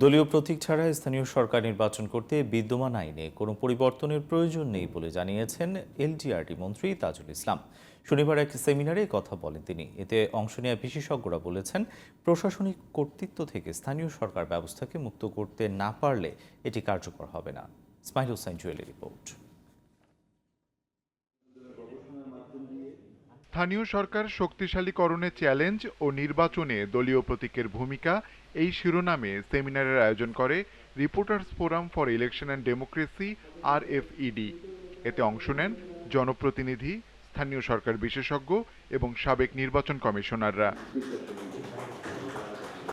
দলীয় প্রতীক ছাড়া স্থানীয় সরকার নির্বাচন করতে বিদ্যমান আইনে কোনো পরিবর্তনের প্রয়োজন নেই বলে জানিয়েছেন এলটিআরটি মন্ত্রী তাজুল ইসলাম। শনিবার এক সেমিনারে কথা বলেন তিনি। এতে অংশ নেওয়া বিশেষজ্ঞরা বলেছেন, প্রশাসনিক কর্তৃত্ব থেকে স্থানীয় সরকার ব্যবস্থাকে মুক্ত করতে না পারলে এটি কার্যকর হবে না। স্মাইল হোসাইন জুয়েলের রিপোর্ট। স্থানীয় সরকার শক্তিশালীকরণে চ্যালেঞ্জ ও নির্বাচনে দলীয় প্রতীকের ভূমিকা এই শিরোনামে সেমিনারের আয়োজন করে reporters forum for election and democracy আর এতে অংশ নেন জনপ্রতিনিধি, স্থানীয় সরকার বিশেষজ্ঞ এবং সাবেক নির্বাচন কমিশনাররা।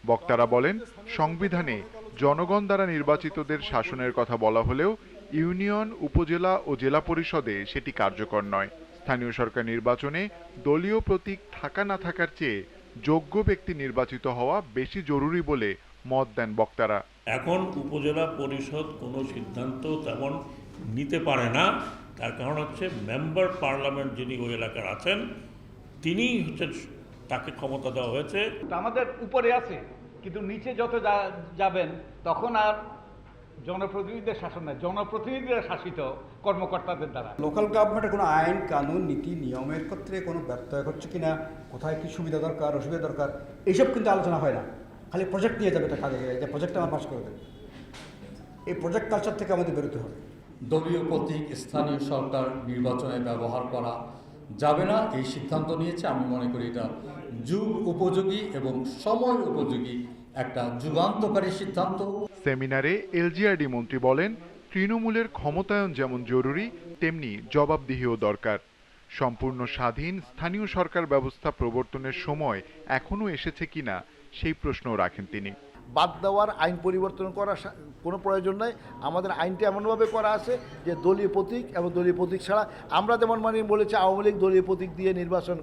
বক্তারা বলেন, সংবিধানে জনগণ দ্বারা নির্বাচিতদের শাসনের কথা বলা হলেও ইউনিয়ন, উপজেলা ও জেলা পরিষদে সেটি কার্যকর নয়। স্থানীয় সরকার নির্বাচনে দলীয় প্রতীক থাকা না থাকার চেয়ে যোগ্য ব্যক্তি নির্বাচিত হওয়া বেশি জরুরি বলে মত দেন বক্তারা। এখন উপজেলা পরিষদ কোনো সিদ্ধান্ত তেমন নিতে পারে না। তার কারণ হচ্ছে মেম্বার পার্লামেন্ট যিনি ওই এলাকার আছেন তিনিই হচ্ছে তাকে ক্ষমতা দেওয়া হয়েছে। তা আমাদের উপরে আছে কিন্তু নিচে যত যা- যাবেন তখন আর জনপ্রতিনিধিদের শাসন নয় জনপ্রতিনিধিরা শাসিত কর্মকর্তাদের দ্বারা। লোকাল গভর্নমেন্টের কোনো আইন কানুন নীতি নিয়মের ক্ষেত্রে কোনো ব্যত্যয় ঘটছে কিনা কোথায় কি সুবিধা দরকার অসুবিধা দরকার এইসব কিন্তু আলোচনা হয় না। খালি প্রজেক্ট নিয়ে যাবে একটা কাজে যে প্রজেক্ট আমার পাস করে দেবে এই প্রজেক্ট কালচার থেকে আমাদের বেরোতে হবে। দলীয় প্রতীক স্থানীয় সরকার নির্বাচনে ব্যবহার করা যাবে না এই সিদ্ধান্ত নিয়েছে। আমি মনে করি এটা যুগ উপযোগী এবং সময় উপযোগী একটা যুগান্তকারী সিদ্ধান্ত। সেমিনারে এলজিআরডি মন্ত্রী বলেন, তৃণমূলের ক্ষমতায়ন যেমন জরুরি, তেমনি জবাবদিহিও দরকার। সম্পূর্ণ স্বাধীন স্থানীয় সরকার ব্যবস্থা প্রবর্তনের সময় এখনও এসেছে কিনা, সেই প্রশ্নও রাখেন তিনি। বাদ দেওয়ার আইন পরিবর্তন করার কোনো প্রয়োজন নাই। আমাদের আইনটি এমনভাবে করা আছে যে দলীয় প্রতীক এবং দলীয় প্রতীক ছাড়া আমরা যেমন মানে বলেছি আওয়ামী লীগ দলীয় প্রতীক দিয়ে নির্বাচন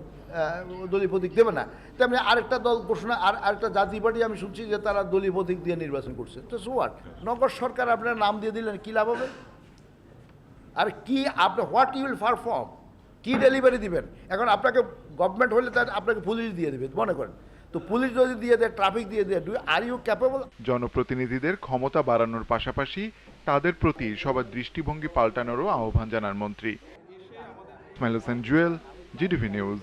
দলীয় প্রতীক দেবে না, তেমনি আরেকটা দল ঘোষণা, আর আরেকটা জাতীয় পার্টি আমি শুনছি যে তারা দলীয় প্রতীক দিয়ে নির্বাচন করছে। তো সোয়াট নগর সরকার আপনার নাম দিয়ে দিলেন, কী লাভ হবে? আর কি আপনি হোয়াট ইউ উইল পারফর্ম কী ডেলিভারি দিবেন? এখন আপনাকে গভর্নমেন্ট হলে তার, আপনাকে পুলিশ দিয়ে দেবে, মনে করেন। তো পুলিশ যদি দিয়ে দেয় ট্রাফিক দিয়ে দেয় ডু আর ইউ ক্যাপেবল জনপ্রতিনিধিদের ক্ষমতা বাড়ানোর পাশাপাশি তাদের প্রতি সবার দৃষ্টিভঙ্গি পাল্টানোরও আহ্বান জানান মন্ত্রী। Jewel GDV news.